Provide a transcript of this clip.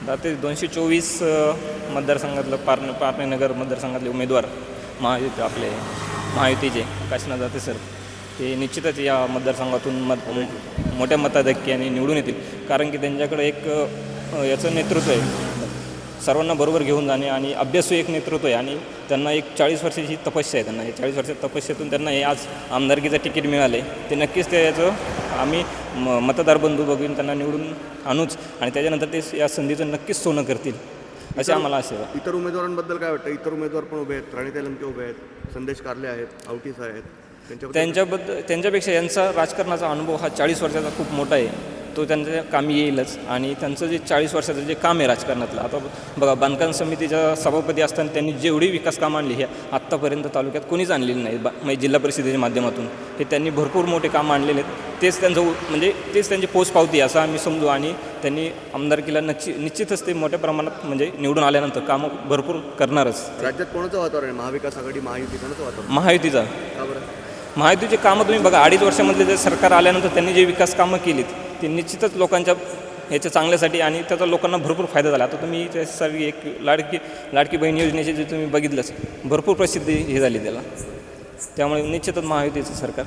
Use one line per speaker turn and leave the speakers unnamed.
आता ते दोनशे चोवीस मतदारसंघातलं पारणे पारनेनगर मतदारसंघातले उमेदवार महायुती आपले महायुतीचे काशीनाथ जाते सर ते निश्चितच या मतदारसंघातून मत मोठ्या मताधिक्याने निवडून येतील कारण की त्यांच्याकडे एक याचं नेतृत्व आहे सर्वांना बरोबर घेऊन जाणे आणि अभ्यासू एक नेतृत्व आहे आणि त्यांना एक चाळीस वर्षाची तपस्या आहे त्यांना हे चाळीस वर्षाच्या तपस्येतून त्यांना हे आज आमदारकीचं तिकीट मिळालं आहे ते नक्कीच त्याचं आम्ही म मतदार बंधू बघून त्यांना निवडून आणूच आणि त्याच्यानंतर ते या संधीचं नक्कीच सोनं करतील असे आम्हाला असे.
इतर उमेदवारांबद्दल काय वाटतं? इतर उमेदवार पण उभे आहेत राणीताई लंके उभे आहेत संदेश कारले आहेत आवटीस आहेत. त्यांच्याबद्दल
त्यांच्यापेक्षा यांचा राजकारणाचा अनुभव हा चाळीस वर्षाचा खूप मोठा आहे. तो त्यांच्या कामी येईलच. आणि त्यांचं जे चाळीस वर्षाचं जे काम आहे राजकारणातलं आता बघा बांधकाम समितीच्या सभापती असताना त्यांनी जेवढी विकास कामं आणली हे आत्तापर्यंत तालुक्यात कोणीच आणलेली नाही बा म्हणजे जिल्हा परिषदेच्या माध्यमातून. हे त्यांनी भरपूर मोठे कामं आणलेले आहेत. तेच त्यांचं म्हणजे तेच त्यांची पोच पावती असं आम्ही समजू. आणि त्यांनी आमदारकीला नक्की निश्चितच ते मोठ्या प्रमाणात म्हणजे निवडून आल्यानंतर कामं भरपूर करणारच.
राज्यात कोणाचं वातावरण आहे? महाविकास आघाडी महायुती कोणाचं वातावरण?
महायुतीचा. महायुतीची कामं तुम्ही बघा अडीच वर्षामधले जे सरकार आल्यानंतर त्यांनी जे विकास कामं केलीत ते निश्चितच लोकांच्या ह्याच्या चांगल्यासाठी आणि त्याचा लोकांना भरपूर फायदा झाला. आता तुम्ही त्यासाठी एक लाडकी लाडकी बहीण योजनेची जे तुम्ही बघितलंच भरपूर प्रसिद्धी हे झाली त्याला. त्यामुळे निश्चितच महायुतीचं सरकार